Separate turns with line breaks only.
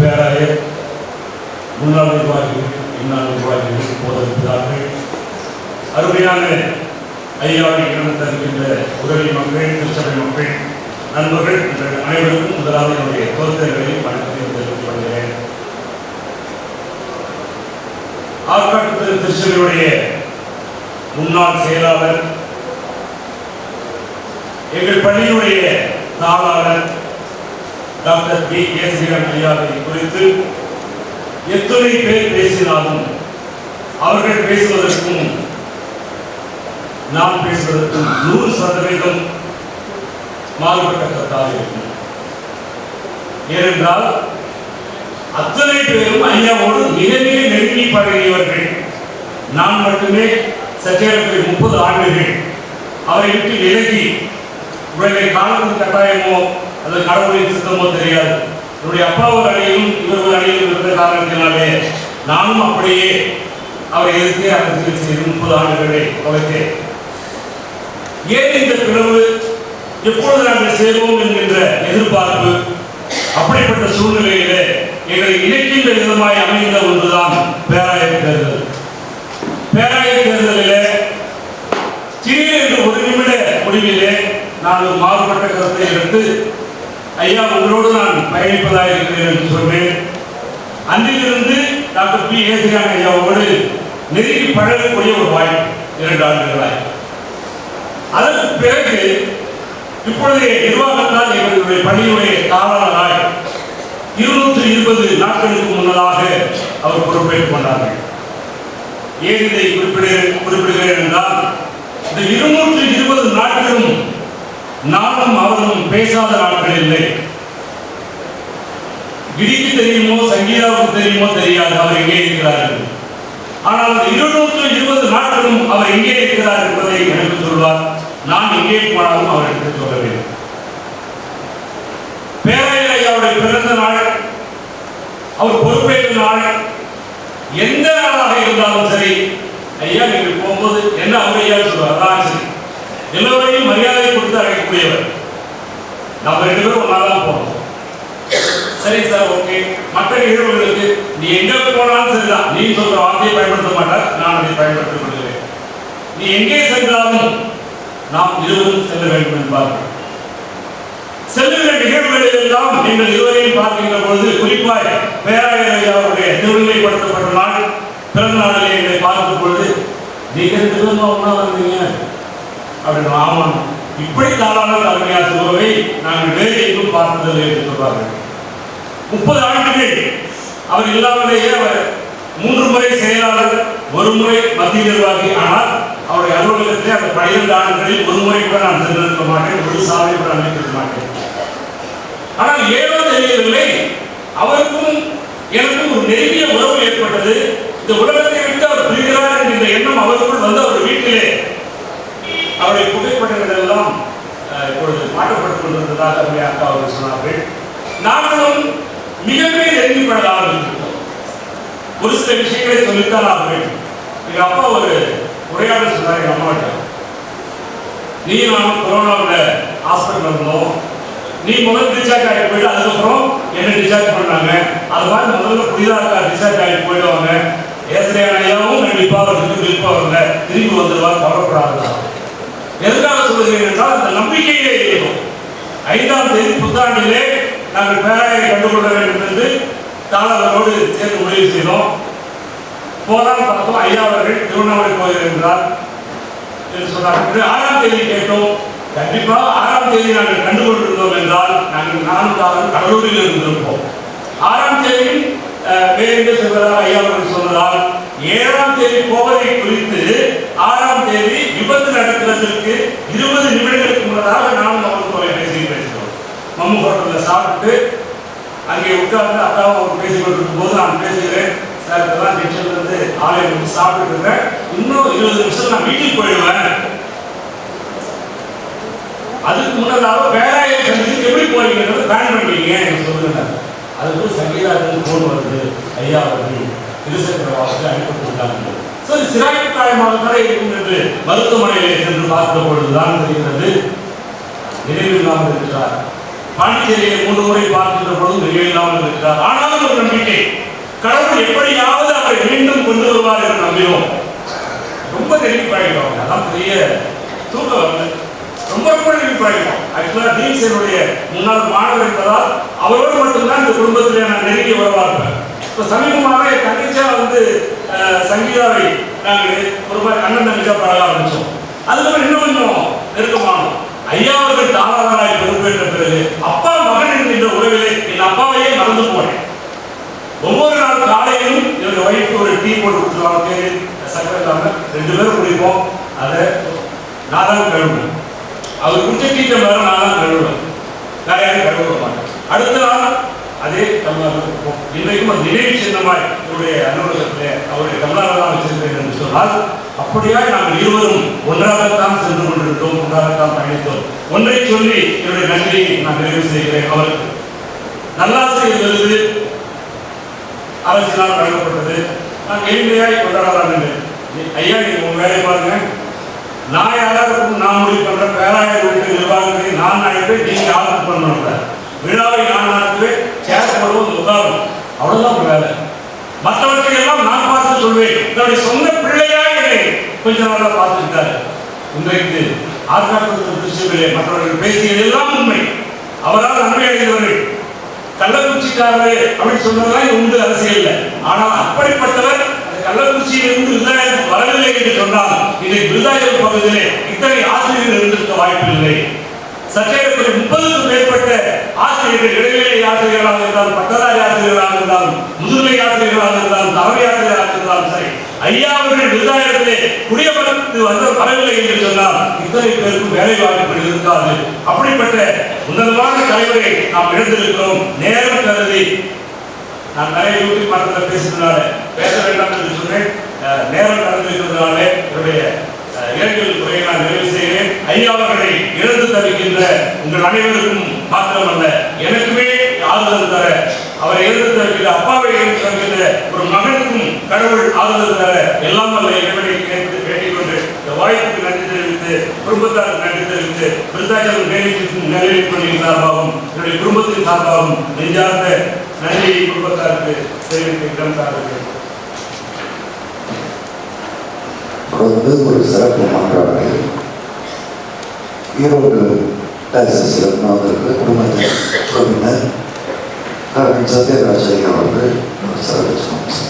பேராயர் முன்னாள் நிர்வாகிகள் இன்னாள் நிர்வாகிகள் போதிருக்கிறார்கள் அருமையான ஐயாவை இடம் தருகின்ற உதவி மக்கள் திருச்சபை மக்கள் நண்பர்கள் அனைவருக்கும் முதலாவது என்னுடைய தோற்றங்களை வணக்கத்தை தெரிவித்துக் கொள்கிறேன். ஆற்காட்டு திருச்சபையுடைய முன்னாள் செயலாளர் எங்கள் பள்ளியுடைய தாளாளர் டாக்டர் பி கேசரிகன் ஐயாவை குறித்து எத்தனை பேர் பேசினாலும் அவர்கள் பேசுவதற்கும் நாம் பேசுவதற்கும் நூறு சதவீதம் மாறுபட்ட கருத்தாக இருக்கும். ஏனென்றால் அத்தனை பேரும் ஐயாவோடு மிக மிக நெருங்கி பழகியவர்கள். நான் மட்டுமே சற்றேறக்குரிய முப்பது ஆண்டுகள் அவரை விட்டு விலகி இவர்களை காலத்தின் கட்டாயமோ அது கடவுளின் சித்தமோ தெரியாது. என்னுடைய அப்பா ஒரு அணியிலும் இவர் ஒரு அணியிலும் இருந்த காரணத்தினாலே நானும் அப்படியே அவரை எதிர்த்தே அந்த சிகிச்சை முப்பது ஆண்டுகளை தொலைத்தேன். ஏன் இந்த பிளவு எப்பொழுது நாங்கள் சேருவோம் என்கின்ற எதிர்பார்ப்பு அப்படிப்பட்ட சூழ்நிலையிலே எங்களை இணைக்கின்ற விதமாய் அமைந்த ஒன்றுதான் பேராயர் தேர்தல். பேராயர் தேர்தலிலே திடீரென்று ஒரு நிமிட முடிவிலே நான் ஒரு மாறுபட்ட கருத்தை எடுத்து ஐயா உங்களோடு நான் பயணிப்பதாக இருக்கிறேன் என்று சொன்னேன் அன்றிலிருந்து டாக்டர் பி. ஏசியான் ஐயாவோடு நெருங்கி பழகக்கூடிய ஒரு வாய்ப்பு இரண்டு ஆண்டுகளாய். அதற்கு பிறகு இப்பொழுதைய நிர்வாகத்தால் எங்களுடைய பணியுடைய காவலராய் இருநூற்றி இருபது நாட்களுக்கு முன்னதாக அவர் பொறுப்பேற்றுக் கொண்டார்கள். ஏன் இதை குறிப்பிடுகிறேன் குறிப்பிடுகிறேன் என்றால் இந்த இருநூற்றி இருபது நாட்களும் நானும் அவரும் பேசாத நாட்கள் இல்லை. கிரிக்கு தெரியுமோ சங்கீதாவுக்கு தெரியுமோ தெரியாது அவர் எங்கே இருக்கிறார்கள் ஆனால் அந்த இருநூற்று இருபது நாட்களும் அவர் எங்கே இருக்கிறார் என்பதை எனக்கு சொல்வார். நான் எங்கே போனாலும் அவர் எடுத்து சொல்ல வேண்டும் பேரையர் ஐயாவுடைய பிறந்த நாள் அவர் பொறுப்பேற்ற நாள் எந்த நாளாக இருந்தாலும் சரி ஐயா நீங்கள் போகும்போது என்ன அவர் சொல்வார். அதான் சரி. எல்லோரையும் மரியாதை கொடுத்து அழைக்கக்கூடியவர். நம்ம ரெண்டு பேரும் ஒன்றா தான் போனோம் சரி சார் ஓகே மற்ற நிகழ்வுகளுக்கு நீ எங்க போனாலும் சரிதான். நீ சொல்ற வார்த்தையை பயன்படுத்த மாட்டார் நான் அதை பயன்படுத்திக் கொள்கிறேன். நீ எங்கே சென்றாலும் நாம் இருவரும் செல்ல வேண்டும் என்பார்கள். செல்லுகிற நிகழ்வுகளில் எல்லாம் நீங்கள் இருவரையும் பார்க்கின்ற பொழுது குறிப்பாய் பேராயர் அவருடைய திருநிலைப்படுத்தப்பட்ட நாள் பிறந்த நாளிலே எங்களை பார்க்கும் பொழுது நீங்கள் திரும்ப ஒன்றா வந்தீங்க. அப்படின்னு ஆமாம். இப்படி தாராள தலைமையார் சொல்லவே நாங்கள் வேறு எங்கும் பார்த்ததில்லை என்று சொல்வார்கள். முப்பது ஆண்டுகள் அவர் இல்லாமலேயே அவர் மூன்று முறை செயலாளர் ஒரு முறை மத்திய நிர்வாகி. ஆனால் அவருடைய அலுவலகத்தை அந்த பனிரெண்டு ஆண்டுகளில் ஒரு முறை கூட நான் சென்றிருக்க மாட்டேன். ஒரு சாலை கூட அமைத்திருக்க மாட்டேன். ஆனால் ஏதோ தெரியவில்லை அவருக்கும் எனக்கும் ஒரு நெருங்கிய உறவு ஏற்பட்டது. இந்த உலகத்தை விட்டு அவர் பிரிகிறார் என்கின்ற எண்ணம் அவருக்குள் வந்து அவர் வீட்டிலே. அவருடைய புகைப்படங்கள் எல்லாம் அஹ், இப்பொழுது மாற்றப்பட்டுக் கொண்டிருந்ததாக அவருடைய அக்கா அவர்கள் சொன்னார்கள். நாங்களும் மிக மிக நெருங்கி பழக ஆரம்பித்திருக்கிறோம் ஒரு சில விஷயங்களை சொல்லித்தான் ஆக வேண்டும். எங்க அப்பா ஒரு உரையாடல் சொன்னார் எங்கள் அம்மாட்ட. நீ நான் கொரோனாவில் ஹாஸ்பிட்டல் இருந்தோம். நீ முதல் டிஸ்சார்ஜ் ஆகி போயிட்டு அதுக்கப்புறம் என்ன டிஸ்சார்ஜ் பண்ணாங்க? அது மாதிரி முதல்ல புதிதாக டிஸ்சார்ஜ் ஆகி போயிடுவாங்க ஏசிரியான ஐயாவும் கண்டிப்பாக அவருக்கு திருப்பி வரல திரும்பி வந்துடுவா கவலைப்படாதா எதற்காக சொல்லுகிறேன் என்றால் அந்த நம்பிக்கையிலே இருக்கும் ஐந்தாம் தேதி புத்தாண்டிலே நாங்கள் பேராயை கண்டுகொள்ள வேண்டும் என்று தாளர்களோடு சேர்ந்து முடிவு செய்தோம். போனால் பார்த்தோம் ஐயா அவர்கள் திருவண்ணாமலை போகிறார் என்று சொன்னார் ஆறாம் தேதி கேட்டோம். கண்டிப்பாக ஆறாம் தேதி நாங்கள் கண்டுகொண்டிருந்தோம் என்றால் நாங்கள் நான்கு காலம் கடலூரில் இருந்திருப்போம். ஆறாம் தேதி வேறு எங்கே செல்வதாக ஐயா அவர்கள் சொன்னதால் ஏழாம் தேதி போவதை குறித்து ஆறாம் தேதி விபத்து நடக்கிறதுக்கு இருபது நிமிடங்களுக்கு முன்னதாக நான் சாப்பிட்டு அங்கே உட்கார்ந்து அக்காவும் அவர் பேசிக் கொண்டிருக்கும் போது நான் பேசுகிறேன். சார் இப்பதான் ஜங்ஷன்ல ஆலயம் வந்து சாப்பிட்டு இருக்கேன். இன்னும் இருபது நிமிஷம் நான் வீட்டுக்கு போயிடுவேன். அதுக்கு முன்னதாக பேராய சந்திச்சு எப்படி போறீங்கிறத பிளான் பண்ணுவீங்க எனக்கு சொல்லுங்க அதுக்கு சங்கீதாவுக்கு ஃபோன் வருது. ஐயா வருது இருசக்கர வாசல் அனுப்பிவிட்டாங்க சரி சிறாய்க்காயமாக தான் இருக்கும் என்று மருத்துவமனையிலே சென்று பார்த்த பொழுதுதான் தெரிகிறது. நினைவில்லாமல் இருக்கிறார். பாண்டிச்சேரியை மூன்று முறை பார்க்கின்ற பொழுது நினைவில்லாமல் இருக்கிறார் ஆனாலும் ஒரு நம்பிக்கை. கடவுள் எப்படியாவது அவரை மீண்டும் கொண்டு வருவார் என்று நம்பினோம் ரொம்ப நெருங்கி பழகிட்டோம் அதான் பெரிய தூக்கம் வந்து ரொம்ப ரொம்ப நெருங்கி பழகிட்டோம் ஆக்சுவலாக டீச்சருடைய முன்னாள் மாணவர் என்பதால் அவரோடு மட்டும்தான் இந்த குடும்பத்தில் நான் நெருங்கி வரவாருப்பேன் இப்போ சமீபமாக என் வந்து சங்கீதாவை நாங்கள் ஒரு மாதிரி அண்ணன் தங்கச்சா பழக ஆரம்பித்தோம் அதுக்கப்புறம் இன்னும் கொஞ்சம் நெருக்கமானோம் ஐயா அவர்கள் பொறுப்பேற்ற பிறகு அப்பா மகன் என்கின்ற உறவிலே என் அப்பாவையே மறந்து போனேன். ஒவ்வொரு நாள் காலையிலும் என்னுடைய ஒய்ஃப் ஒரு டீ போட்டு கொடுத்துருவாங்க. பேரு சக்கரை இல்லாம ரெண்டு பேரும் குடிப்போம். அதை நான் தான் கழுவுவேன் அவர் குடிச்ச டீ டம்ளர் நான் தான் கழுவுவேன் வேற யாரும் கழுவ மாட்டேன் அடுத்த நாள் அதே தமிழ்நாடு இன்றைக்கும் ஒரு நினைவு சின்னமாய் என்னுடைய அலுவலகத்தில் அவருடைய தமிழ்நாடு தான் வச்சிருக்கிறேன் என்று சொன்னால் அப்படியா நாங்கள் இருவரும் ஒன்றாக ஒன்றை சொல்லி என்னுடைய நன்றியை நான் நிறைவு செய்கிறேன். அவருக்கு நல்லாசிரியர் விருது அரசினால் வழங்கப்பட்டது. நான் எளிமையாய் கொண்டாடலாம் என்று. ஐயா நீங்க உங்க வேலையை பாருங்க. நான் யாராருக்கும் நான் முடிவு பண்ற பேராயர் வீட்டு நிர்வாகத்தை நான் அழைப்பேன் நீங்க ஆதரவு பண்ணணும் விழாவை நான் நடத்துவேன். சேர்க்கப்படுவது உதாரணம். அவ்வளவுதான் உங்க வேலை. மற்றவர்கள் எல்லாம் நான் பார்த்து சொல்வேன். தன்னுடைய சொந்த பிள்ளையா என்னை கொஞ்ச நாளாக பார்த்துக்கிட்டாரு. இன்றைக்கு ஆர்காட்டத்தில் திருச்சியிலே மற்றவர்கள் பேசியது எல்லாம் உண்மை. அவரால் நன்மையடைந்தவர்கள். கள்ளக்குறிச்சிக்காரரே அப்படின்னு சொன்னதெல்லாம் உண்டு அரசியல்ல. ஆனால் அப்படிப்பட்டவர் அந்த கள்ளக்குறிச்சியிலிருந்து விருதாயத்துக்கு வரவில்லை என்று சொன்னால் இதை விருதாயகம் பகுதியிலே இத்தனை ஆசிரியர்கள் இருந்திருக்க வாய்ப்பில்லை. சற்றேறக்குறை முப்பதுக்கும் மேற்பட்ட ஆசிரியர்கள் இடைநிலை ஆசிரியர்களாக இருந்தாலும் பட்டதாரி ஆசிரியர்களாக இருந்தாலும் முதுநிலை ஆசிரியர்களாக இருந்தாலும் தலைமை ஆசிரியராக இருந்தாலும் சரி ஐயா அவர்கள் விருதாயகத்திலே குடியமர்ந்து வந்த பரவில்லை என்று சொன்னால் இத்தனை பேருக்கும் வேலை வாய்ப்புகள் இருக்காது அப்படிப்பட்ட உன்னதமான தலைவரை நாம் இழந்திருக்கிறோம். நேரம் கருதி நான் நிறைய யூடியூப் மரத்தில் பேசுகிறதுனால பேச வேண்டாம் என்று சொன்னேன். அஹ், நேரம் கடந்திருக்கிறதுனால என்னுடைய அஹ், இரங்கல் உரையை நான் நிறைவு செய்கிறேன். ஐயா அவர்கள் எழுந்து தருகின்ற உங்கள் அனைவருக்கும் மாத்திரமல்ல எனக்குமே ஆதரவு தர. அவர் எழுந்து தவிக்கிற அப்பாவை எழுந்து தருகின்ற ஒரு மகனுக்கும் கடவுள் ஆதரவு தர. எல்லாம் அல்ல இறைவனை கேட்டு வேண்டிக் இந்த வாய்ப்புக்கு நன்றி தெரிவித்து குடும்பத்தாருக்கு நன்றி தெரிவித்து விருதாச்சலம் வேலைக்கும் நிலையில் பள்ளியின் சார்பாகவும் என்னுடைய குடும்பத்தின் சார்பாகவும் நெஞ்சார்ந்த நன்றியை குடும்பத்தாருக்கு தெரிவிக்கிறேன் சார்பாக
தொடர்ந்து ஒரு சிறப்பு மாற்றாக ஈரோடு டயசிஸில் வந்திருக்கிற குடும்பத்தின் உறவினர் கரண் சத்யராஜ் ஐயா அவர்கள் ஒரு சிறப்பு சொன்னாங்க